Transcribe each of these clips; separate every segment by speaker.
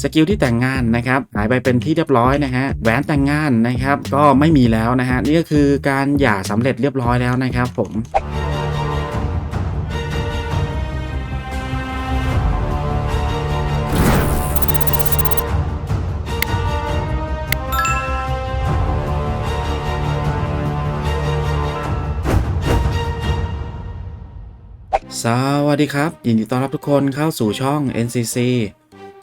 Speaker 1: สกิลที่แต่งงานนะครับหายไปเป็นที่เรียบร้อยนะฮะแหวนแต่งงานนะครับก็ไม่มีแล้วนะฮะนี่ก็คือการหย่าสำเร็จเรียบร้อยแล้วนะครับผมสวัสดีครับ ยินดีต้อนรับทุกคนเข้าสู่ช่อง NCC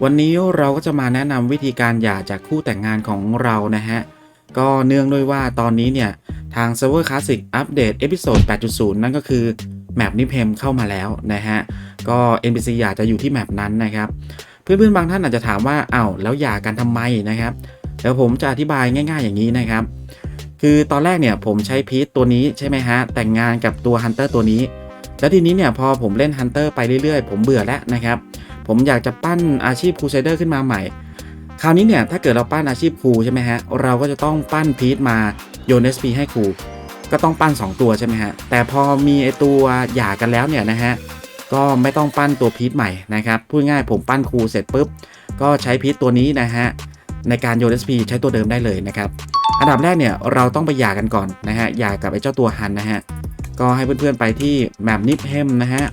Speaker 1: วันนี้เราก็จะมาแนะนำวิธีการหย่าจากคู่แต่งงานของเรานะฮะ ก็เนื่องด้วยว่าตอนนี้เนี่ย ทาง Server Classic อัปเดตเอพิโซด 8.0 นั่นก็คือแมปนิเพมเข้ามาแล้วนะฮะ ก็ NPC อยากจะอยู่ที่แมปนั้นนะครับ เพื่อนๆบางท่านอาจจะถามว่าอ้าวแล้วหย่ากันทำไมนะครับเดี๋ยวผมจะอธิบายง่าย ๆ อย่างนี้นะครับ คือตอนแรกเนี่ยผมใช้พีทตัวนี้ใช่ไหมฮะ แต่งงานกับตัวฮันเตอร์ตัวนี้ แล้วทีนี้เนี่ยพอผมเล่นฮันเตอร์ไปเรื่อยๆ ผมเบื่อแล้วนะครับ ผมอยากจะปั้นอาชีพครูไซเดอร์ขึ้นมาใหม่ คราวนี้เนี่ยถ้าเกิดเราปั้นอาชีพครูใช่ไหมฮะเราก็จะต้องปั้นพีทมาโยน SP ให้ครูก็ต้องปั้น 2 ตัวใช่ไหมฮะ แต่พอมีไอตัวหย่ากันแล้วเนี่ยนะฮะ ก็ไม่ต้องปั้นตัวพีทใหม่นะครับ พูดง่ายผมปั้นครูเสร็จปุ๊บ ก็ใช้พีทตัวนี้นะฮะ ในการโยน SP ใช้ตัวเดิมได้เลยนะครับ อันดับแรกเนี่ยเราต้องไปหย่ากันก่อนนะฮะ หย่ากับไอเจ้าตัวฮันนะฮะ ก็ให้เพื่อนๆไปที่แมปนิปเฮมนะฮะ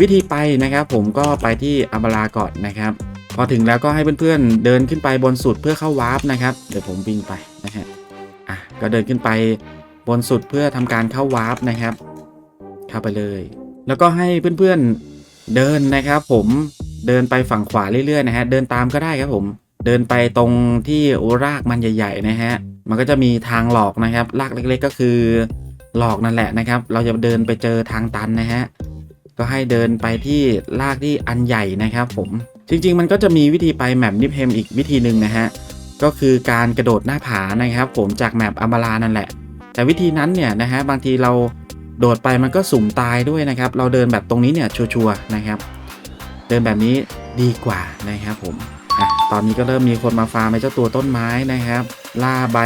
Speaker 1: วิธีไปนะครับ ผมก็ไปที่อัมบาลาก่อนนะครับ พอถึงแล้วก็ให้เพื่อนๆเดินขึ้นไปบนสุดเพื่อเข้าวาร์ปนะครับ เดี๋ยวผมวิ่งไปนะฮะอะก็เดินขึ้นไปบนสุดเพื่อทำการเข้าวาร์ปนะครับ เข้าไปเลย แล้วก็ให้เพื่อนๆเดินนะครับ ผมเดินไปฝั่งขวาเรื่อยๆนะฮะเดินตามก็ได้ครับผมเดินไปตรงที่รากมันใหญ่ๆนะฮะ มันก็จะมีทางหลอกนะครับ รากเล็กๆก็คือหลอกนั่นแหละนะครับ เราจะเดินไปเจอทางตันนะฮะ ก็ให้เดินไปที่ลากที่อันใหญ่นะครับผม จริง ๆ มันก็จะมีวิธีไปแมปนิพเฮมอีกวิธีหนึ่งนะฮะ ก็คือการกระโดดหน้าผานะครับ ผมจากแมปอัมบาลานั่นแหละ แต่วิธีนั้นเนี่ยนะฮะบางทีเราโดดไปมันก็สุ่มตายด้วยนะครับ เราเดินแบบตรงนี้เนี่ยชัวร์ๆนะครับ เดินแบบนี้ดีกว่านะครับผมอะตอนนี้ก็เริ่มมีคนมาฟาร์มไอ้เจ้าตัวต้นไม้นะครับ ล่าใบ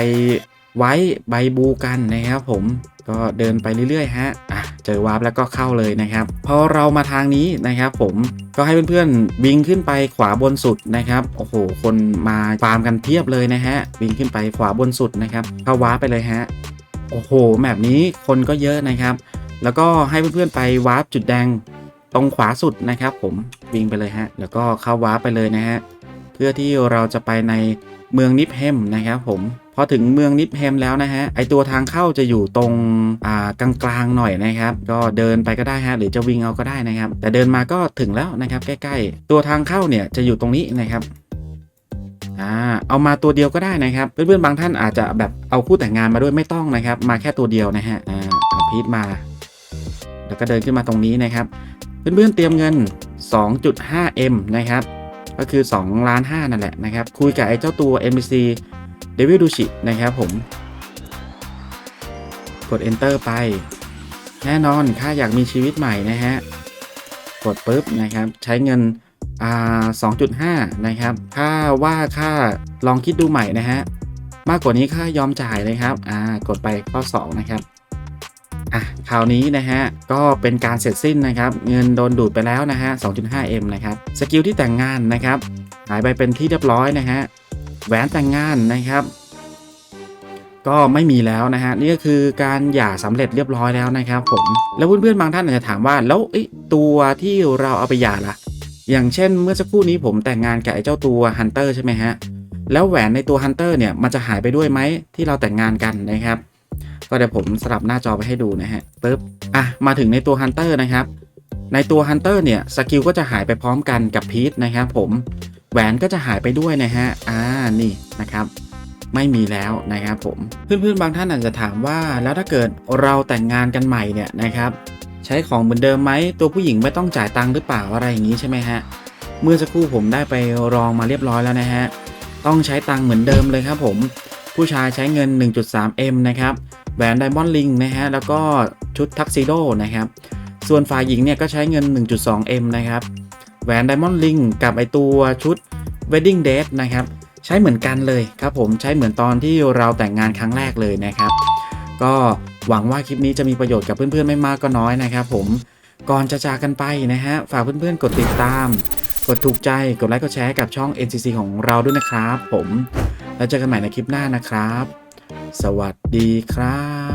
Speaker 1: ไว้ใบบูกันนะครับผมก็เดินไปเรื่อยๆฮะอะเจอวาร์ปแล้วก็เข้าเลยนะครับพอเรามาทางนี้นะครับผมก็ให้เพื่อนๆวิ่งขึ้นไปขวาบนสุดนะครับโอ้โหคนมาฟาร์มกันเพียบเลยนะฮะวิ่งขึ้นไปขวาบนสุดนะครับเข้าวาร์ปไปเลยฮะโอ้โหแบบนี้คนก็เยอะนะครับ แล้วก็ให้เพื่อนๆไปวาร์ปจุดแดงตรงขวาสุดนะครับ ผมวิ่งไปเลยฮะแล้วก็เข้าวาร์ปไปเลยนะฮะเพื่อที่เราจะไปในเมืองนิปเฮมนะครับผม พอถึงเมืองนิปเฮมแล้วนะฮะไอตัวทางเข้าจะอยู่ตรงอ่ากลางๆหน่อยนะครับ ก็เดินไปก็ได้ฮะหรือจะวิ่งเอาก็ได้นะครับ แต่เดินมาก็ถึงแล้วนะครับ ใกล้ๆ ตัวทางเข้าเนี่ยจะอยู่ตรงนี้นะครับอ่าเอามาตัวเดียวก็ได้นะครับ เพื่อนๆบางท่านอาจจะแบบเอาคู่แต่งงานมาด้วยไม่ต้องนะครับ มาแค่ตัวเดียวนะฮะอ่าเอาพีทมา แล้วก็เดินขึ้นมาตรงนี้นะครับ เพื่อนๆเตรียมเงิน 2.5M นะครับก็คือ2ล้าน5นั่นแหละนะครับ คุยกับไอ้เจ้าตัว NPC Devil d u c h i นะครับผม กด Enter ไป แน่นอนค่าอยากมีชีวิตใหม่นะฮะ กดปุ๊บนะครับใช้เงินอ่า2.5 นะครับ ค่าว่าค่าลองคิดดูใหม่นะฮะ มากกว่านี้ค่ายอมจ่ายนะครับอ่ากดไปข้อ 2 นะครับอะคราวนี้นะฮะ ก็เป็นการเสร็จสิ้นนะครับ เงินโดนดูดไปแล้วนะฮะ 2.5M นะครับ สกิลที่แต่งงานนะครับ หายไปเป็นที่เรียบร้อยนะฮะ แหวนแต่งงานนะครับ ก็ไม่มีแล้วนะฮะนี่ก็คือการหย่าสำเร็จเรียบร้อยแล้วนะครับ ผมแล้วเพื่อนๆบางท่านอาจจะถามว่าแล้วเอ้ยตัวที่เราเอาไปหย่าล่ะ อย่างเช่น เมื่อสักครู่นี้ผมแต่งงานกับไอ้เจ้าตัวฮันเตอร์ใช่ไหมฮะแล้วแหวนในตัวฮันเตอร์เนี่ยมันจะหายไปด้วยไหมที่เราแต่งงานกันนะครับ ก็เดี๋ยวผมสลับหน้าจอไปให้ดูนะฮะปึ๊บอะมาถึงในตัวฮันเตอร์นะครับ ในตัวฮันเตอร์เนี่ยสกิลก็จะหายไปพร้อมกันกับพีทนะครับผม แหวนก็จะหายไปด้วยนะฮะ อ่า นี่นะครับไม่มีแล้วนะครับผม เพื่อนๆบางท่านอาจจะถามว่าแล้วถ้าเกิดเราแต่งงานกันใหม่เนี่ยนะครับ ใช้ของเหมือนเดิมไหมตัวผู้หญิงไม่ต้องจ่ายตังค์หรือเปล่าอะไรอย่างนี้ใช่ไหมฮะเมื่อสักครู่ผมได้ไปลองมาเรียบร้อยแล้วนะฮะต้องใช้ตังค์เหมือนเดิมเลยครับผม ผู้ชายใช้เงิน 1.3M นะครับแหวนไดมอนด์ลิงนะฮะแล้วก็ชุดทักซิโดนะครับส่วนฝ่ายหญิงเนี่ยก็ใช้เงิน 1.2M นะครับ แหวนไดมอนด์ลิงกับไอตัวชุด Wedding Date นะครับ ใช้เหมือนกันเลยครับผมใช้เหมือนตอนที่เราแต่งงานครั้งแรกเลยนะครับ ก็หวังว่าคลิปนี้จะมีประโยชน์กับเพื่อนๆ ไม่มากก็น้อยนะครับผมก่อนจะจากกันไปนะฮะฝากเพื่อนๆ กดติดตาม กดถูกใจกดไลค์กดแชร์กับช่อง NCC ของเราด้วยนะครับผม แล้วเจอกันใหม่ในคลิปหน้านะครับ สวัสดีครับ